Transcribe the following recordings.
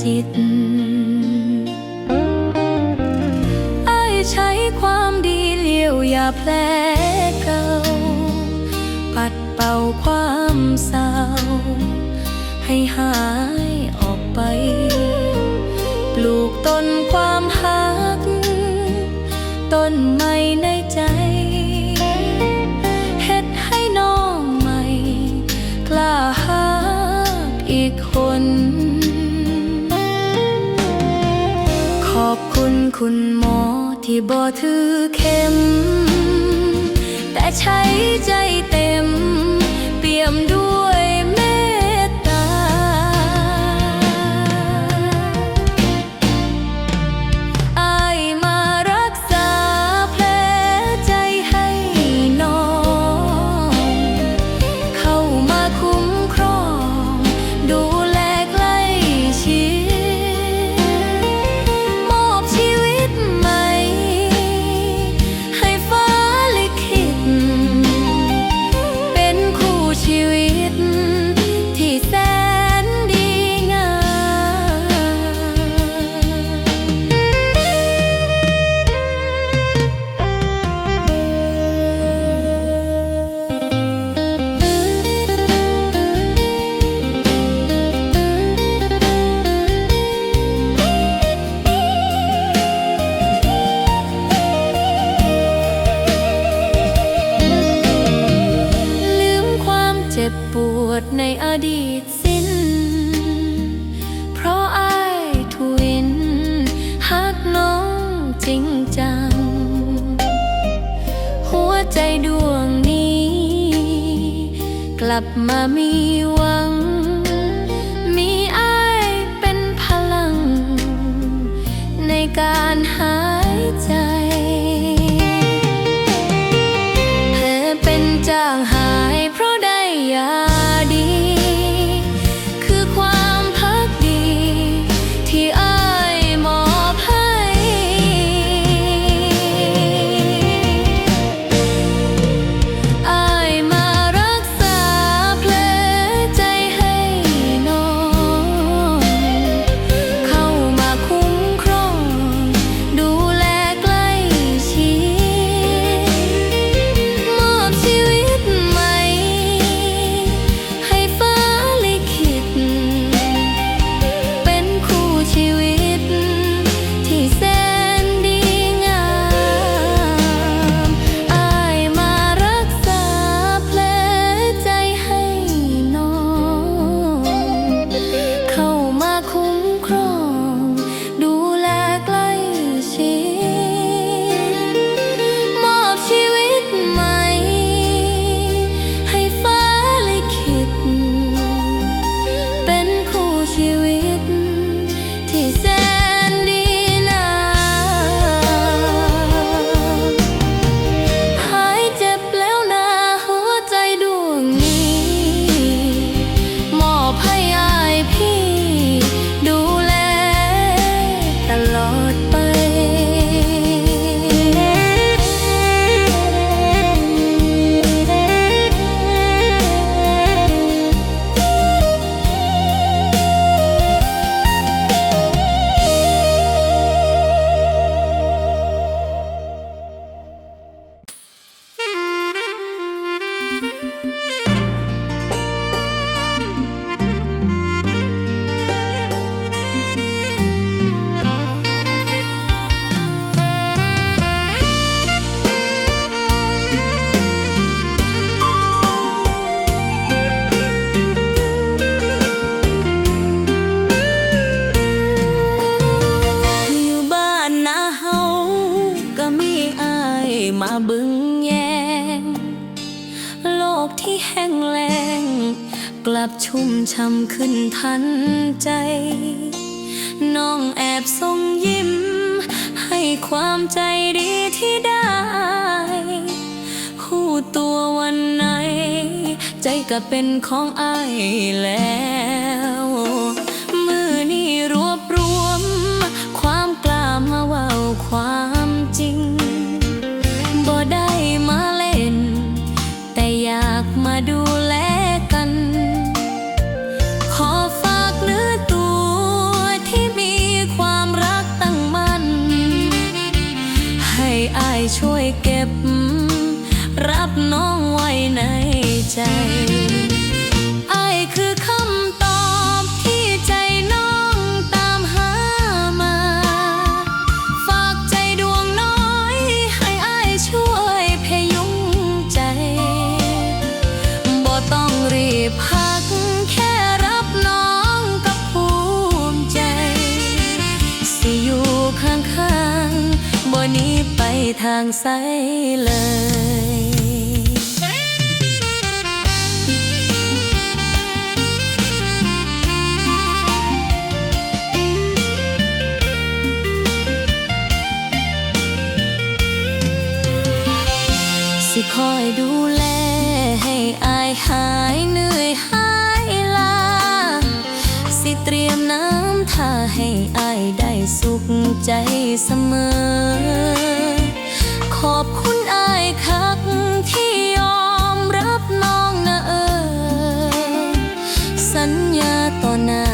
จิต ไอ้ใช้ความดีเลี้ยวอย่าแผลเก่า ปัดเป่าความเศร้า ให้หายออกไป ปลูกต้น คุณหมอที่บ่ถือเข็ม แต่ใช้ใจเต็ม ลับมามีหวัง มีอายเป็นพลัง ในการ ตัววันไหน ใจก็เป็นของไอ้ายแล้ว ทางใสเลยสิคอยดูแลให้อายหายเหนื่อยหายลา สิเตรียมน้ำท่าให้อายได้สุขใจเสมอ คุณอายคักที่ยอมรับน้องนะเออ สัญญาต่อหน้า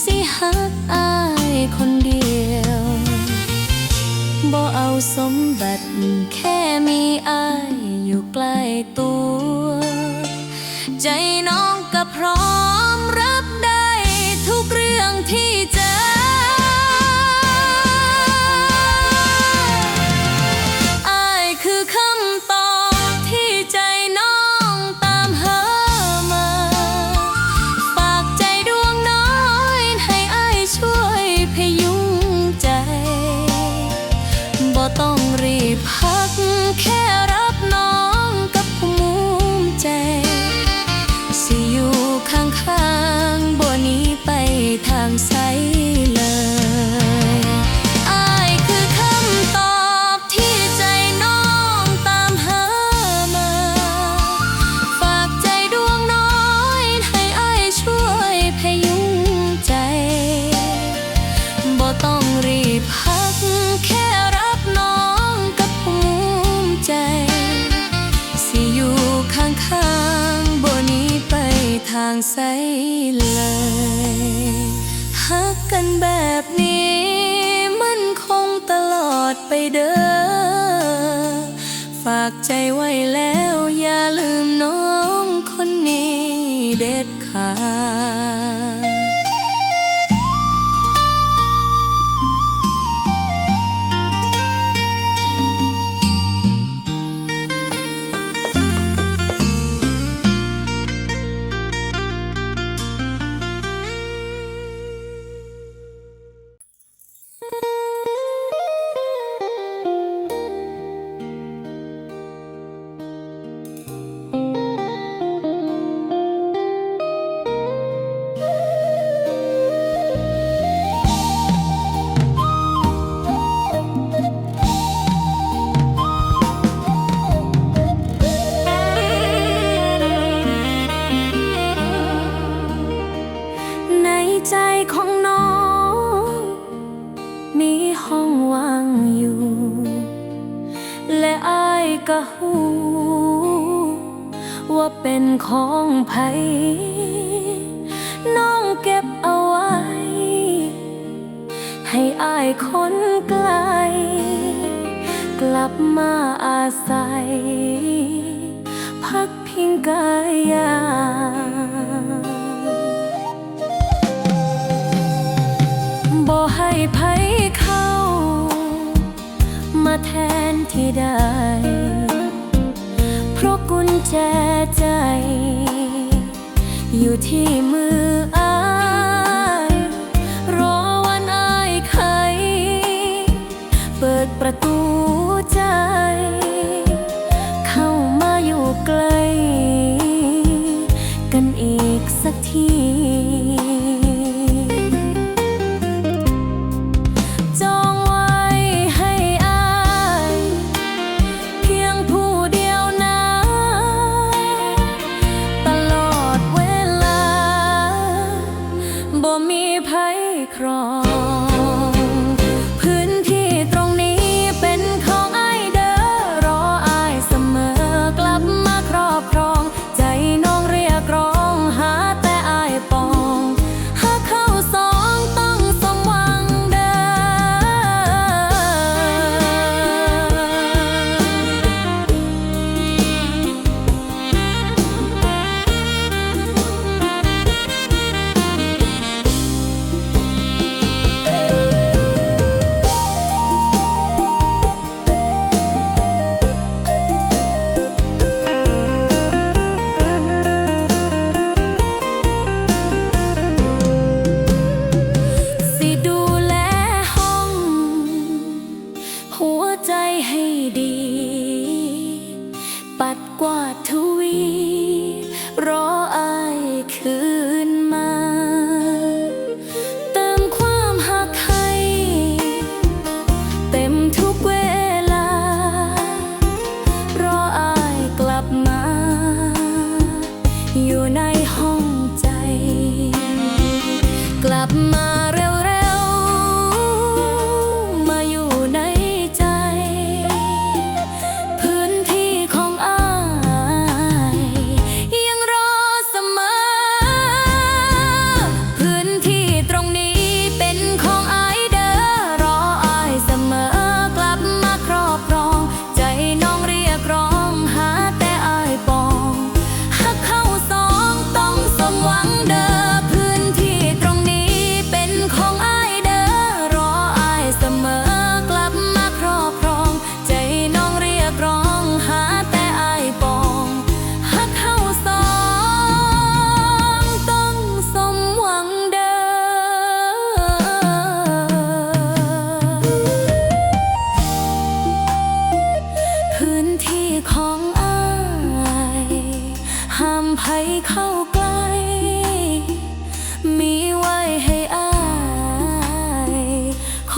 สิฮักอายคนเดียวบ่เอาสมบัติแค่มีอายอยู่ใกล้ตัว ใจน้องก็พร้อม หางไสเลยหักกันแบบนี้มันคงตลอดไปเด้อ ฝากใจไว้แล้วอย่าลืมน้องคนนี้เด็ด ให้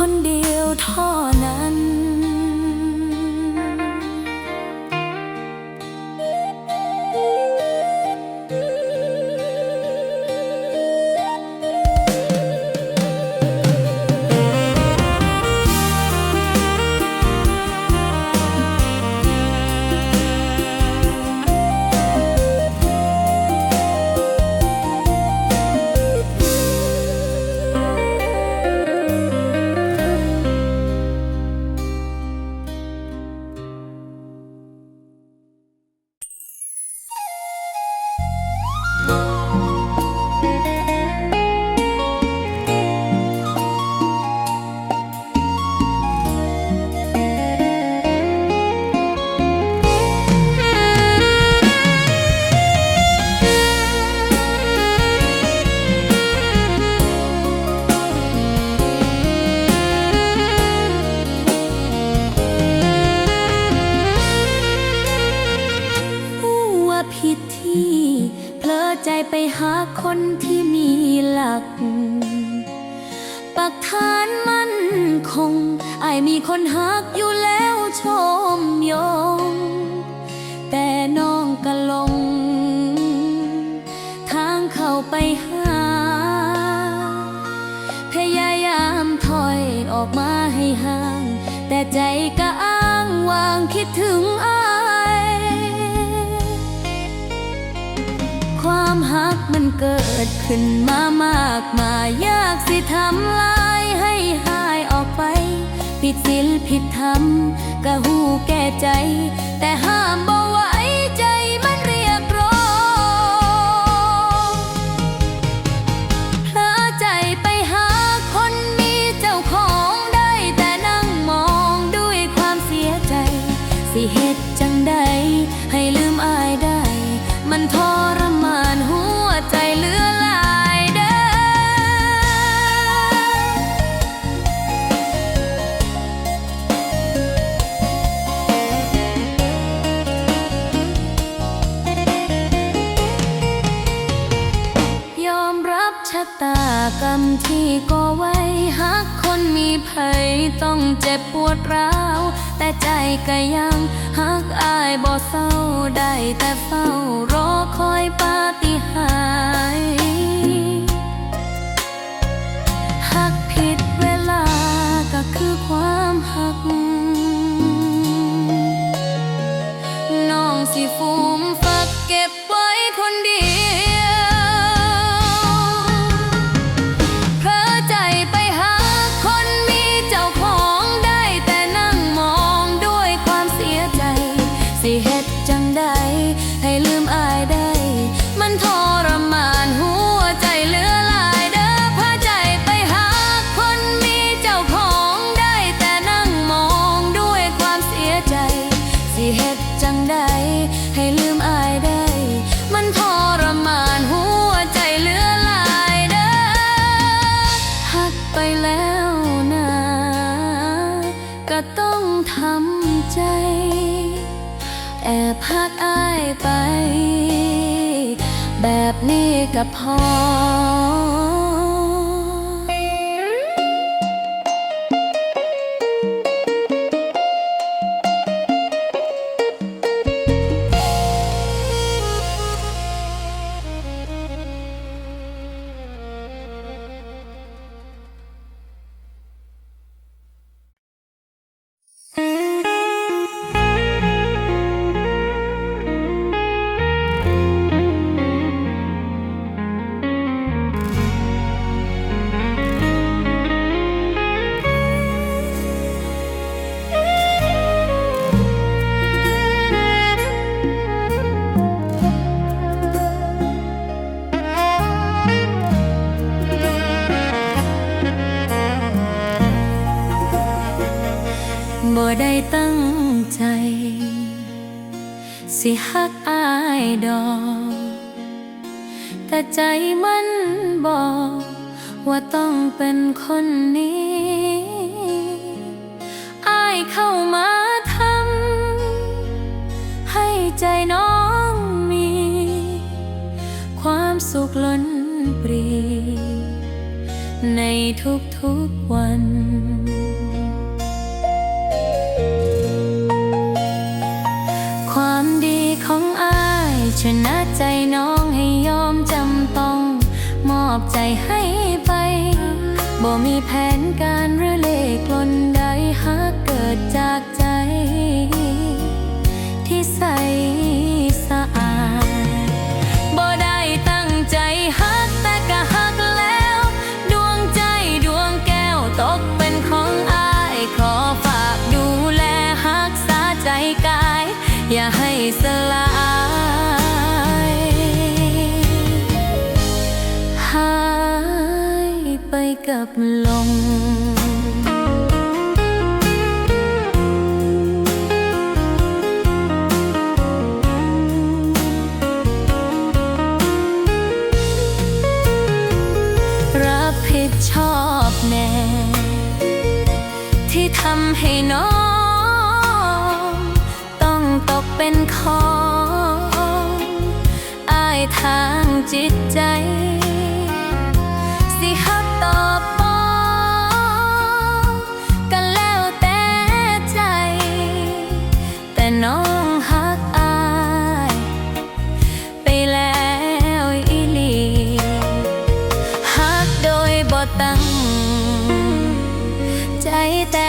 คนเดียวท่อนั้น แต่ใจมันบอก ว่าต้องเป็นคนนี้อายเข้ามาทำให้ใจน้องมี ความสุขล้นปรี ในทุกๆวัน นการรือเลกลนใดหากเกิดจากใจ ที่ใสสะอาดบ่ได้ตั้งใจฮักแต่ก็ฮักแล้ว ดวงใจดวงแก้วตกเป็นของอายขอฝากดูแลฮักษาใจกาย อย่าให้สลาย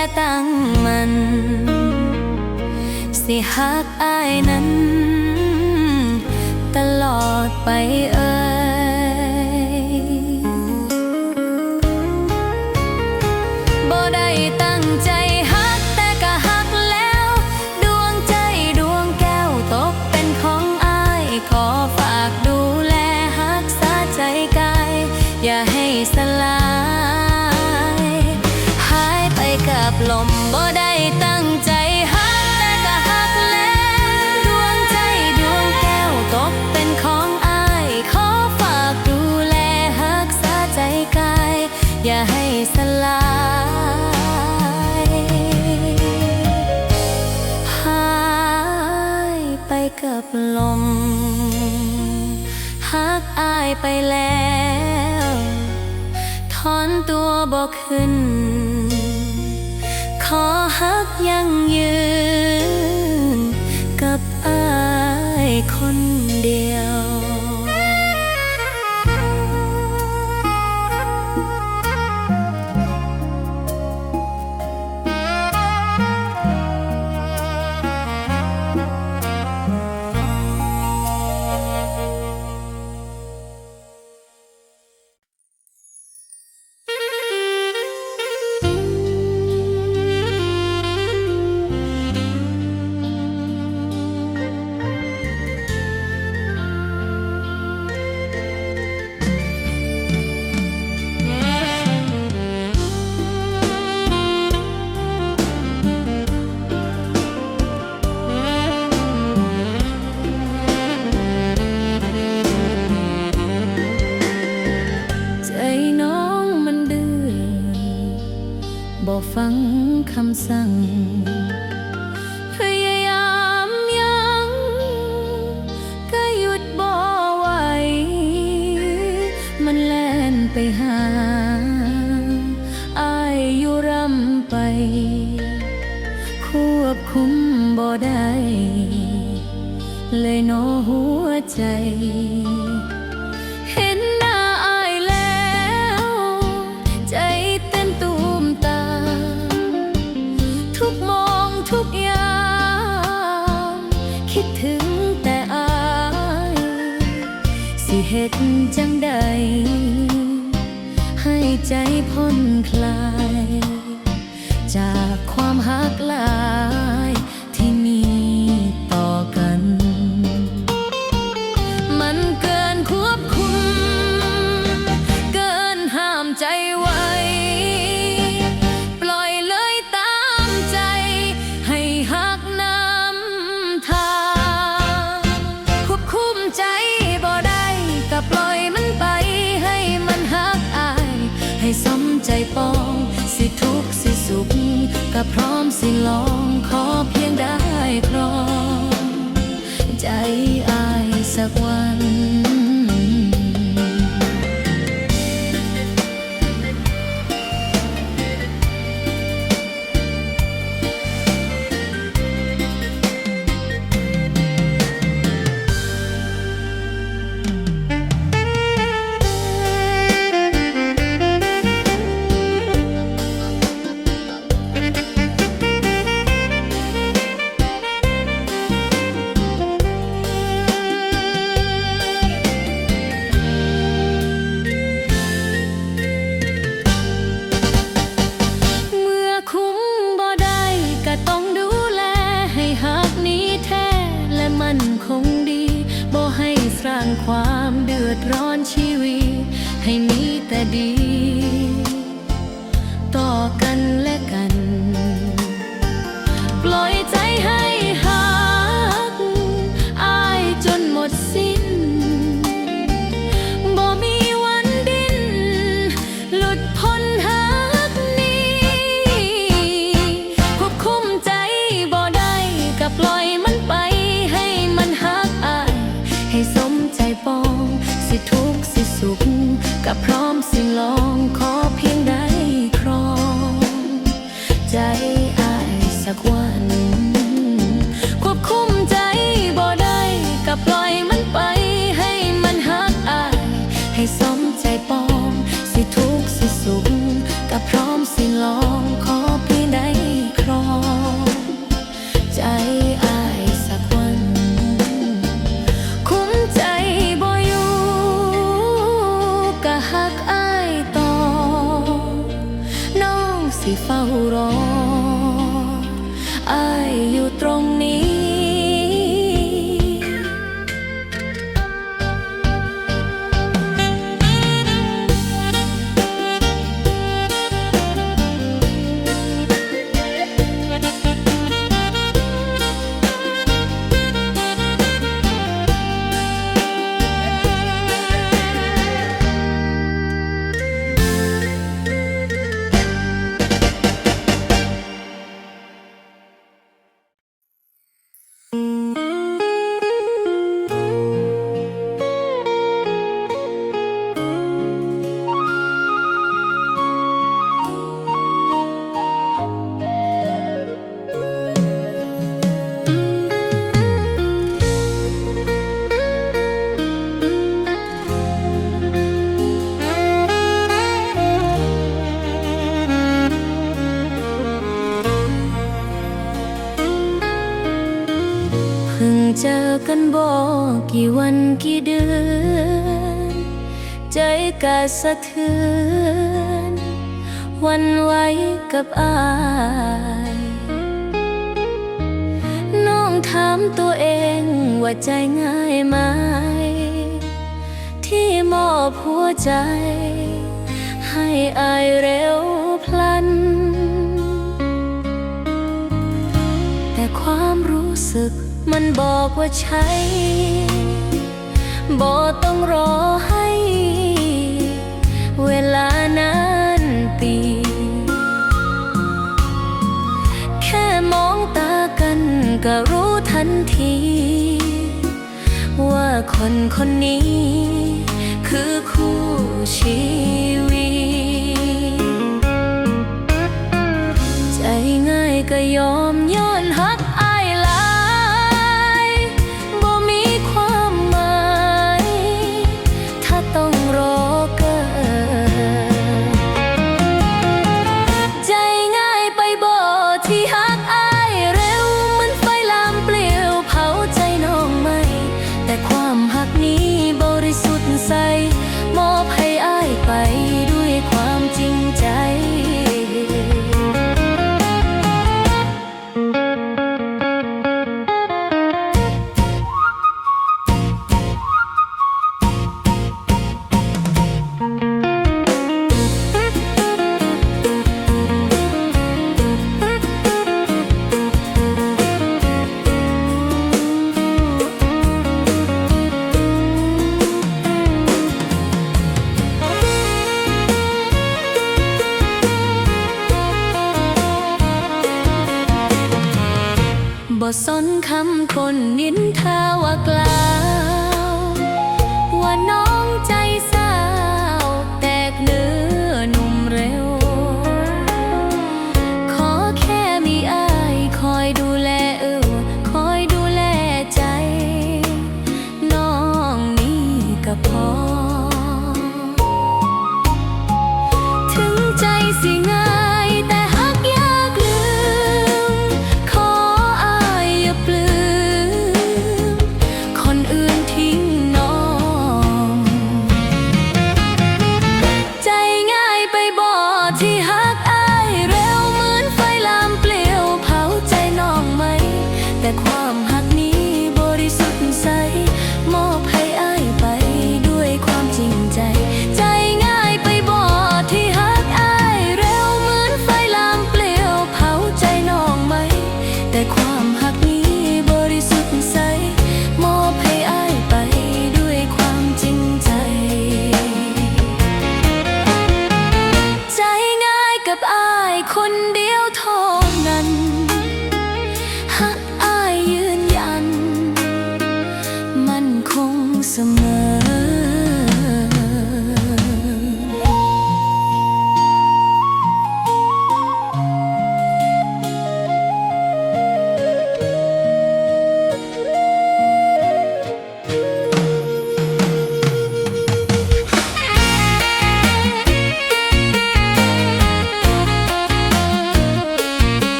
ต่ตั้งมัน สิฮักอายนั้น ตลอดไป แล้วถอนตัวบอกขึ้น ขอฮักยังยืน ความหักลา ก็พร้อมสิลอง ทุกสิสุขก็พร้อมสิลองขอ วันไหวกับอายน้องถามตัวเองว่าใจง่ายไหม ที่มอบหัวใจ ให้อายเร็วพลัน แต่ความรู้สึกมันบอกว่าใช่บ่ต้องรอให้ เวลานั้ ก็รู้ทันที ว่าคนคนนี้ คือคู่ชีวิต ใจง่ายก็ยอม นินทาว่ากล่าวว่าน้อง